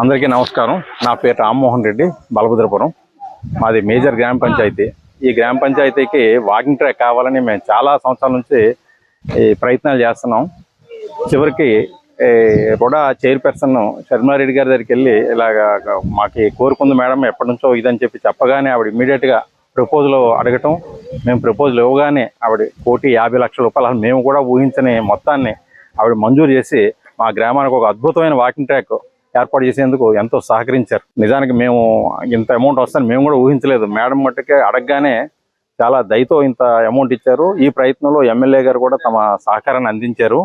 అందరికీ నమస్కారం. నా పేరు రామ్మోహన్ రెడ్డి బలభద్రపురం. మాది మేజర్ గ్రామ పంచాయతీ. ఈ గ్రామ పంచాయతీకి వాకింగ్ ట్రాక్ కావాలని మేము చాలా సంవత్సరాల నుంచి ఈ ప్రయత్నాలు చేస్తున్నాం. చివరికి కూడా చైర్పర్సన్ శర్మారెడ్డి గారి దగ్గరికి వెళ్ళి ఇలాగ మాకు కోరుకుంది మేడం ఎప్పటి నుంచో ఇదని చెప్పి చెప్పగానే ఆవిడ ఇమీడియట్గా ప్రపోజల్ అడగటం. మేము ప్రపోజల్ ఇవ్వగానే ఆవిడ కోటి యాభై లక్షల రూపాయలు మేము కూడా ఊహించని మొత్తాన్ని ఆవిడ మంజూరు చేసి మా గ్రామానికి ఒక అద్భుతమైన వాకింగ్ ట్రాక్ ఏర్పాటు చేసేందుకు ఎంతో సహకరించారు. నిజానికి మేము ఇంత అమౌంట్ వస్తుందని మేము కూడా ఊహించలేదు. మేడం మట్టుకే అడగగానే చాలా దయతో ఇంత అమౌంట్ ఇచ్చారు. ఈ ప్రయత్నంలో ఎమ్మెల్యే గారు కూడా తమ సహకారాన్ని అందించారు.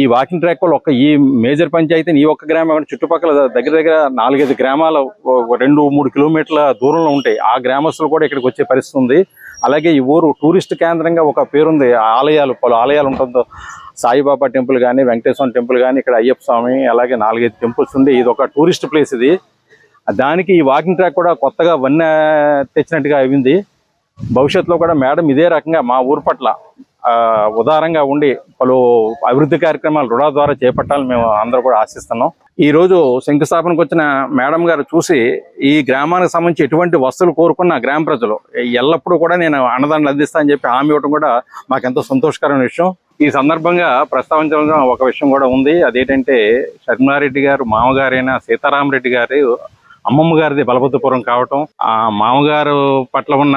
ఈ వాకింగ్ ట్రాక్ వల్ల ఒక ఈ మేజర్ పంచాయతీ ఈ ఒక్క గ్రామం చుట్టుపక్కల దగ్గర దగ్గర నాలుగైదు గ్రామాలు రెండు మూడు కిలోమీటర్ల దూరంలో ఉంటాయి. ఆ గ్రామస్తులు కూడా ఇక్కడికి వచ్చే పరిస్థితి ఉంది. అలాగే ఈ ఊరు టూరిస్ట్ కేంద్రంగా ఒక పేరుంది. ఆలయాలు పలు ఆలయాలు ఉంటుందో సాయిబాబా టెంపుల్ కానీ వెంకటేశ్వర టెంపుల్ కానీ ఇక్కడ అయ్యప్ప స్వామి అలాగే నాలుగైదు టెంపుల్స్ ఉంది. ఇది ఒక టూరిస్ట్ ప్లేస్ ఇది. దానికి ఈ వాకింగ్ ట్రాక్ కూడా కొత్తగా వన్న తెచ్చినట్టుగా అయింది. భవిష్యత్తులో కూడా మేడం ఇదే రకంగా మా ఊరు పట్ల ఆ, ఉదారంగా ఉండి పలు అభివృద్ధి కార్యక్రమాలు రుణా ద్వారా చేపట్టాలని మేము అందరూ కూడా ఆశిస్తున్నాం. ఈ రోజు శంకుస్థాపనకు వచ్చిన మేడం గారు చూసి ఈ గ్రామానికి సంబంధించి ఎటువంటి వస్తువులు కోరుకున్న గ్రామ ప్రజలు ఎల్లప్పుడూ కూడా నేను అన్నదాన్ని అందిస్తా అని చెప్పి హామీ ఇవ్వడం కూడా మాకెంతో సంతోషకరమైన విషయం. ఈ సందర్భంగా ప్రస్తావించడం ఒక విషయం కూడా ఉంది. అదేంటంటే శర్మారెడ్డి గారు మామగారైన సీతారామరెడ్డి గారు అమ్మమ్మ గారిది బలబుద్ధపురం కావటం ఆ మామగారు పట్ల ఉన్న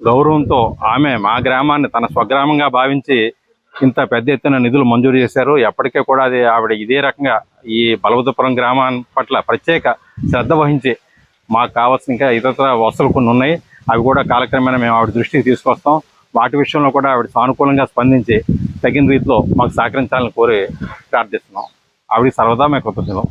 గౌరవంతో ఆమె మా గ్రామాన్ని తన స్వగ్రామంగా భావించి ఇంత పెద్ద ఎత్తున నిధులు మంజూరు చేశారు. ఎప్పటికే కూడా అది ఆవిడ ఇదే రకంగా ఈ బలబుద్ధపురం గ్రామం పట్ల ప్రత్యేక శ్రద్ధ వహించి మాకు కావాల్సిన ఇంకా ఇతర వస్తువులు కొన్ని ఉన్నాయి. అవి కూడా కాలక్రమేణా మేము ఆవిడ దృష్టికి తీసుకొస్తాం. వాటి విషయంలో కూడా ఆవిడ సానుకూలంగా స్పందించి తగిన రీతిలో మాకు సహకరించాలని కోరి ప్రార్థిస్తున్నాం. ఆవిడ సర్వదా మేము కృతజ్ఞతం